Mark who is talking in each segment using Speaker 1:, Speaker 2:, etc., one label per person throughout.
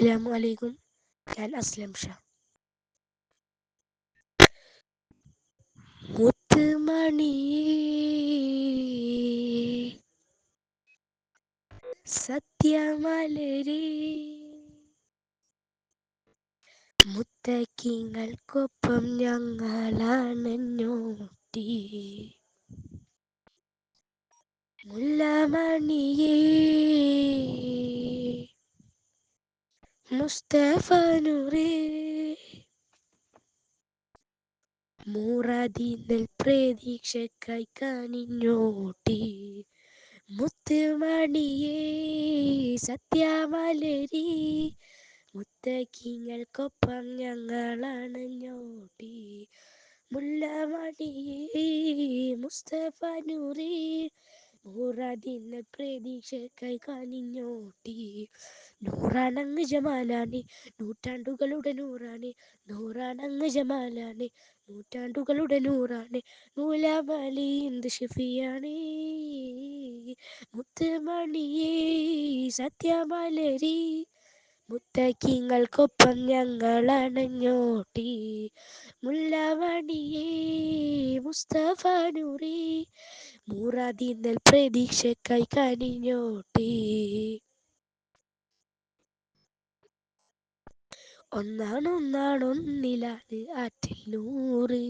Speaker 1: അസ്സലാമു അലൈക്കും ഞാൻ അസ്ലം ഷാ മുത്തുമണി സത്യമലരേ മുത്തക്കിങ്ങൾക്കൊപ്പം ഞങ്ങളാണെന്നോട്ടി മുല്ലമണിയേ മുസ്തഫ നൂറേ മൂറാദിനൽ പ്രതീക്ഷക്കായി കനിഞ്ഞോട്ടി. മുത്തുമണിയേ സത്യമലരി. മുത്തക്കിങ്ങൾക്കൊപ്പം ഞങ്ങളാണ് ഞോട്ടി. മുല്ലമണിയേ മുസ്തഫ നൂറേ മൂറാദിനൽ പ്രതീക്ഷക്കായി കാനിഞ്ഞോട്ടി നൂറാണങ്ങ് ജമാലാണ് നൂറ്റാണ്ടുകളുടെ നൂറാണ് നൂറാണങ്ങ് ജമാലാണ് നൂറ്റാണ്ടുകളുടെ നൂറാണ് നൂലാമാലി എന്ത് ഷെഫിയാണ്. മുത്തുമണിയേ സത്യമലരി. മുത്തക്കിങ്ങൾക്കൊപ്പം ഞങ്ങളണഞ്ഞോട്ടി മുല്ലമണിയേ മുസ്തഫ നൂറി. മൂറാദിന്നൽ പ്രതീക്ഷക്കായി കനിഞ്ഞോട്ടി ഒന്നാണ് ഒന്നാണ് ഒന്നിലാണ് ആറ്റിൽ നൂറ്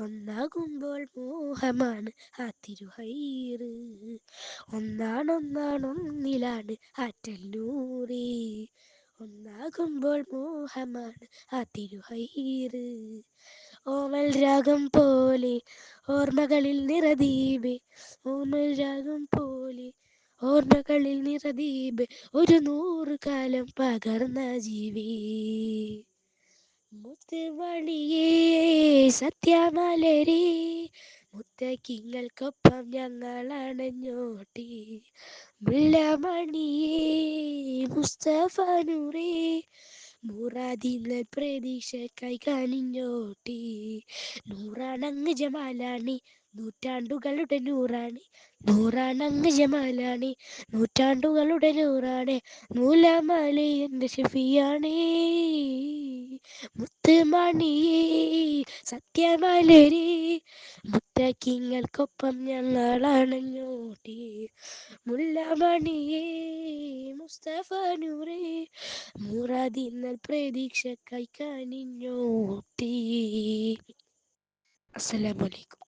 Speaker 1: ഒന്നാകുമ്പോൾ മോഹമാണ് ആ തിരുഹൈറ് ഒന്നാണ് ഒന്നാണ് ഒന്നിലാണ് ആറ്റൽ നൂറ് ഒന്നാകുമ്പോൾ മോഹമാണ് ആ തിരുഹൈറ് ഓമൽ രാഗം പോലെ ഓർമ്മകളിൽ നിറദീപ്. ഓമൽ രാഗം പോലെ ഓർമ്മകളിൽ നിറദീപ്. ഒരു നൂറ് കാലം പകർന്ന ജീവി. മുത്തുമണിയേ സത്യമലരേ മുത്തക്കിങ്ങൾക്കൊപ്പം ഞങ്ങൾ അണഞ്ഞോട്ടി. മുല്ലമണിയേ മുസ്തഫ നൂറേ മൂറാദിങ്ങൾ പ്രതീക്ഷക്കായി കനിഞ്ഞോട്ടി. നൂറാണങ്ങ് ജമാലാണി നൂറ്റാണ്ടുകളുടെ നൂറാണി. നൂറാണങ്ങ് ജമാലാണി നൂറ്റാണ്ടുകളുടെ നൂറാണി. നൂലാമാലി എന്റെ ഷെഫിയാണേ. മുത്തുമണിയേ സത്യമാലേ മുത്തക്കിങ്ങൾക്കൊപ്പം ഞങ്ങളണഞ്ഞോട്ടി മുല്ലമണിയേ. മുസ്തഫ നൂറേ മുറാദിന്നൽ പ്രതീക്ഷക്കായി കനിഞ്ഞോട്ടി അസ്സലാമു അലൈക്കും